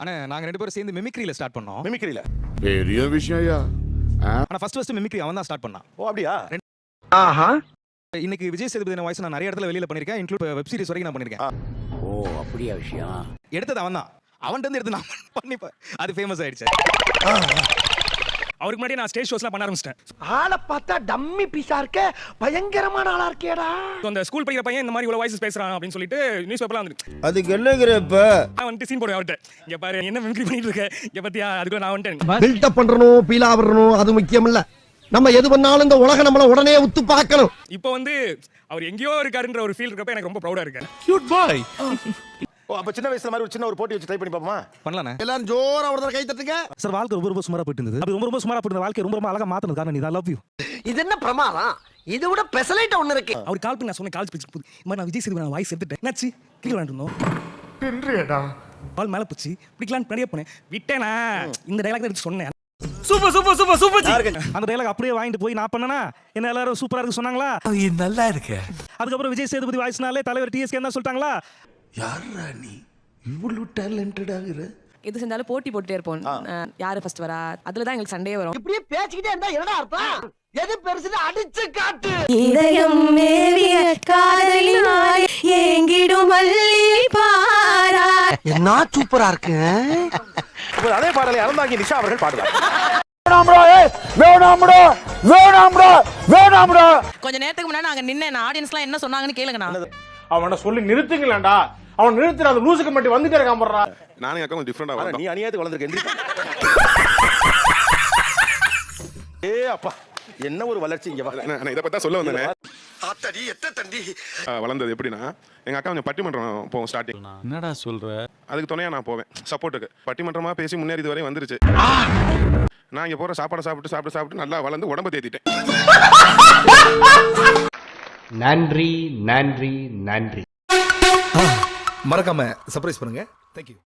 ஆனா நாங்க ரெண்டு பேரும் சேர்ந்து மிமிக்ரியில ஸ்டார்ட் பண்ணோம். மிமிக்ரியில பெரிய விஷயம் ஆனா ஃபர்ஸ்ட் ஃபர்ஸ்ட் மிமிக்ரி அவன் தான் ஸ்டார்ட் பண்ணான். ஓ அப்படியா? இன்னைக்கு விஜய் சேதுபதி வாய்ஸ் நான் நிறைய இடத்துல வெளியில பண்ணிருக்கேன் இன்க்ளூட் வெப் சீரிஸ் வரைக்கும் நான் பண்ணிருக்கேன். ஓ அப்படியா விஷயம்? எடுத்தது அவன் தான். அவன்கிட்ட இருந்து எடுத்து நான் பண்ணிப்பேன். அது ஃபேமஸ் ஆயிடுச்சு. அவருக்கு முன்னாடி நான் ஸ்டேஜ் ஷோஸ்லாம் பண்ண ஆரம்பிச்சிட்டேன். ஆளை பார்த்தா டம்மி பீஸா இருக்க. பயங்கரமான ஆளா இருக்கேடா. அந்த ஸ்கூல் படிக்கிற பையன் இந்த மாதிரி இவ்வளோ வாய்ஸ் பேசுறான் அப்படின்னு சொல்லிட்டு நியூஸ் பேப்பர்லாம் வந்து அதுக்கு என்னங்கிற இப்ப? நான் வந்துட்டு சீன் போடுவேன் அவர்கிட்ட. இங்க பாரு என்ன மிமிக்ரி பண்ணிட்டு இருக்க? இங்க பத்தியா அதுக்குள்ள நான் வந்துட்டேன். பில்டப் பண்றணும் பீலா வரணும் அது முக்கியம் இல்ல நம்ம எது பண்ணாலும் இந்த உலகம் நம்மள உடனே உத்து பார்க்கணும். இப்போ வந்து அவர் எங்கேயோ இருக்காருன்ற ஒரு ஃபீல் இருக்கப்ப எனக்கு ரொம்ப ப்ரௌடா இருக்கு கியூட் பாய் ஓ அப்ப சின்ன வயசுல மாதிரி ஒரு சின்ன ஒரு போட்டி வச்சு ட்ரை பண்ணி பாப்போமா பண்ணலானே எல்லாரும் ஜோரா ஒரு தடவை கை தட்டுங்க. சார் வாழ்க்கை ரொம்ப ரொம்ப சுமாரா போயிட்டு இருந்தது அது ரொம்ப ரொம்ப சுமாரா போயிட்டு வாழ்க்கை ரொம்ப ரொம்ப அழகா மாத்தினது காரணம் நீ லவ் யூ இது என்ன பிரமாதம்? இதை விட பெசலைட் ஒண்ணு இருக்கு. அவர் கால் பண்ணி நான் சொன்னேன் காலேஜ் படிச்சு இந்த மாதிரி நான் விஜய் சேதுபதி நான் வாய்ஸ் எடுத்துட்டேன். என்னாச்சு? கீழே விளாண்டுருந்தோம் பால் மேலே போச்சு. பிடிக்கலான்னு நிறைய போனேன். விட்டேனா? இந்த டைலாக் தான் எடுத்து சொன்னேன். Super super super super. அந்த டைலாக் அப்படியே வாங்கிட்டு போய் நான் பண்ணனா? என்ன எல்லாரும் சூப்பரா இருக்கு சொன்னாங்களா? நல்லா இருக்கு. அதுக்கப்புறம் விஜய் சேதுபதி வாய்ஸ்னாலே தலைவர் டிஎஸ்கே தான் சொல்லிட்டாங்களா? யாரா நீ? இவ்வளவு டேலண்டட் ஆகுற எது செஞ்சாலும் போட்டி போட்டுட்டே இருப்போம். யாரு ஃபர்ஸ்ட் வரா? அதுல தான் எங்களுக்கு சண்டையே வரும். இப்படியே பேசிக்கிட்டே இருந்தா என்னடா அர்த்தம்? எது பெருசுன்னு அடிச்சு காட்டு. இதயம் மேவிய காதலினாய் ஏங்கிடும் மல்லி பாரா என்ன சூப்பரா இருக்கு? இப்போ அதே பாடலை அறந்தாங்கி நிஷா அவர்கள் பாடுவார். கொஞ்ச நேரத்துக்கு முன்னாடி நாங்க நின்ன ஆடியன்ஸ்லாம் என்ன சொன்னாங்கன்னு கேளுங்க நான் அவனை சொல்லி நிறுத்துங்களேன்டா. அவன் நிறுத்துற அந்த லூசுக்கு மட்டும் வந்துட்டே இருக்கான் போடுறா நானும் அக்கா கொஞ்சம் டிஃப்ரெண்டா நீ அநியாயத்துக்கு வளர்ந்துருக்க ஏ அப்பா என்ன ஒரு வளர்ச்சி இங்க வா. நான் இதை பத்தி சொல்ல வந்தேன். ஆத்தடி எத்த தண்டி வளர்ந்தது எப்படின்னா எங்க அக்கா கொஞ்சம் பட்டிமன்றம் போவோம் ஸ்டார்டிங் என்னடா சொல்ற? அதுக்கு துணையா நான் போவேன். சப்போர்ட்டுக்கு பட்டிமன்றமா பேசி முன்னேறி இது வரையும் வந்துருச்சு. நான் இங்க போற சாப்பாடை சாப்பிட்டு சாப்பிட்டு சாப்பிட்டு நல்லா வளர்ந்து உடம்ப தேத்திட்டேன். நன்றி நன்றி நன்றி. மறக்காம சர்ப்ரைஸ் பண்ணுங்க. தேங்க்யூ